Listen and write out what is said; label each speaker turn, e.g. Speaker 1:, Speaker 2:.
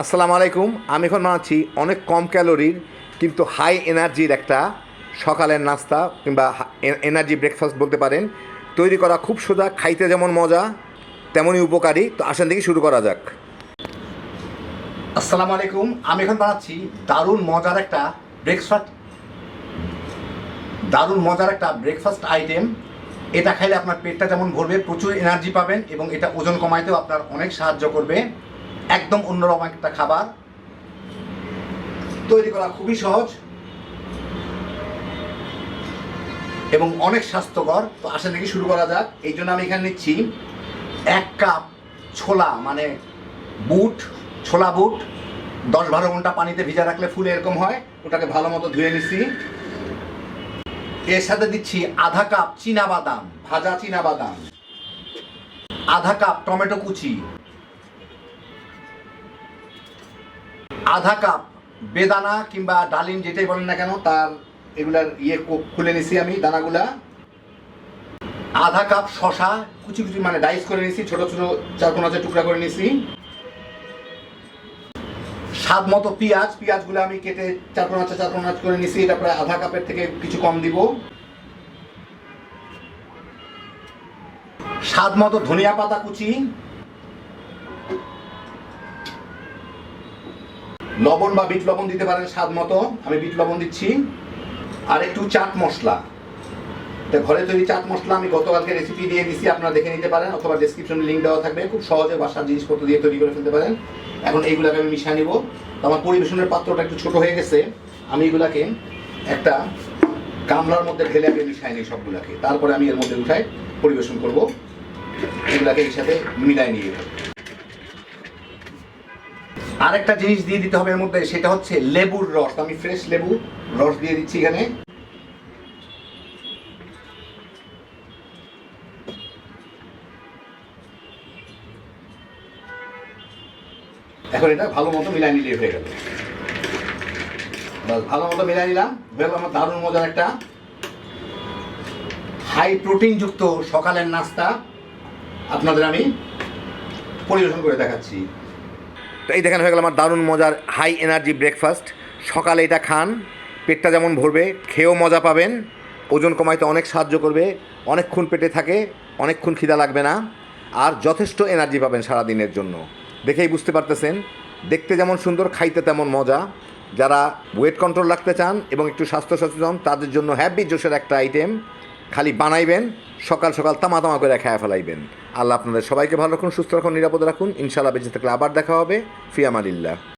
Speaker 1: আসসালামু আলাইকুম। আমি এখন বানাচ্ছি অনেক কম ক্যালোরির কিন্তু হাই এনার্জির একটা সকালের নাস্তা কিংবা এনার্জি ব্রেকফাস্ট বলতে পারেন। তৈরি করা খুব সোজা, খাইতে যেমন মজা, তেমনই উপকারী। তো আসেন থেকে শুরু করা যাক। আসসালামু আলাইকুম। আমি এখন বানাচ্ছি দারুণ মজার একটা ব্রেকফাস্ট দারুণ মজার একটা ব্রেকফাস্ট আইটেম এটা খাইলে আপনার পেটটা যেমন ভরবে, প্রচুর এনার্জি পাবেন এবং এটা ওজন কমাইতেও আপনার অনেক সাহায্য করবে। একদম অন্যরকম একটা খাবার। তৈরি করা খুবই সহজ এবং অনেক স্বাস্থ্যকর। তো আসা থেকে শুরু করা যাক। এই জন্য আমি এখানে নিচ্ছি এক কাপ ছোলা মানে বুট, ছোলা বুট। দশ বারো ঘণ্টা পানিতে ভিজা রাখলে ফুল এরকম হয়। ওটাকে ভালো মতো ধুয়ে নিচ্ছি। এর সাথে দিচ্ছি আধা কাপ চীনা বাদাম, ভাজা চীনা বাদাম। আধা কাপ টমেটো কুচি। আধা কাপ বেদানা কিংবা ডালিম যেটাই বলেন না কেন, তার এগুলার ইয়ে খুলে নিছি আমি দানাগুলা। আধা কাপ শশা কুচি কুচি মানে ডাইস করে নিছি, ছোট ছোট চার কোনাচে টুকরা করে নিছি। স্বাদ মতো পেঁয়াজ, পেঁয়াজগুলো আমি কেটে চার কোনাচে চার কোনাচ করে নিছি, এটা প্রায় আধা কাপের থেকে কিছু কম দিব। স্বাদ মতো ধনিয়া পাতা কুচি লবণ বা বিট লবণ দিতে পারেন স্বাদ মতো। আমি বিট লবণ দিচ্ছি। আর একটু চাট মশলা। তো ঘরে তৈরি চাট মশলা আমি গতকালকে রেসিপি দিয়ে দিছি, আপনারা দেখে নিতে পারেন অথবা ডেসক্রিপশনে লিঙ্ক দেওয়া থাকবে। খুব সহজে বাসার জিনিসপত্র দিয়ে তৈরি করে ফেলতে পারেন। এখন এইগুলাকে আমি মিশিয়ে নিব। আমার পরিবেশনের পাত্রটা একটু ছোট হয়ে গেছে। আমি এগুলাকে একটা গামলার মধ্যে ঢেলে আগে মিশাই নিই সবগুলাকে। তারপরে আমি এর মধ্যে উঠাই পরিবেশন করব। এগুলাকে এর সাথে মিলাই নিয়ে আরেকটা জিনিস দিয়ে দিতে হবে এর মধ্যে, সেটা হচ্ছে লেবুর রস। আমি ফ্রেশ লেবু রস দিয়ে দিচ্ছি এখানে। এখন এটা ভালো মতো মিলাই নিলে হয়ে গেল। ভালো মতো মিলাই নিলাম। গেল আমার দারুণ মজার একটা হাই প্রোটিন যুক্ত সকালের নাস্তা আপনাদের আমি পরিবেশন করে দেখাচ্ছি। তো এই দেখেন, হয়ে গেল আমার দারুণ মজার হাই এনার্জি ব্রেকফাস্ট সকালে এটা খান, পেটটা যেমন ভরবে, খেয়েও মজা পাবেন, ওজন কমাইতে অনেক সাহায্য করবে, অনেকক্ষণ পেটে থাকে, অনেকক্ষণ খিদা লাগবে না, আর যথেষ্ট এনার্জি পাবেন সারা দিনের জন্য। দেখেই বুঝতে পারতেছেন, দেখতে যেমন সুন্দর, খাইতে তেমন মজা। যারা ওয়েট কন্ট্রোল রাখতে চান এবং একটু স্বাস্থ্য সচেতন, তাদের জন্য হ্যাপি জোশের একটা আইটেম খালি বানাইবেন সকাল সকাল তামা তামা করে খায়া ফেলাইবেন। আল্লাহ আপনাদের সবাইকে ভালো রাখুন, সুস্থ রাখুন, নিরাপদে রাখুন। ইনশাআল্লাহ বেঁচে থাকলে আবার দেখা হবে। ফিয়ামালিল্লাহ।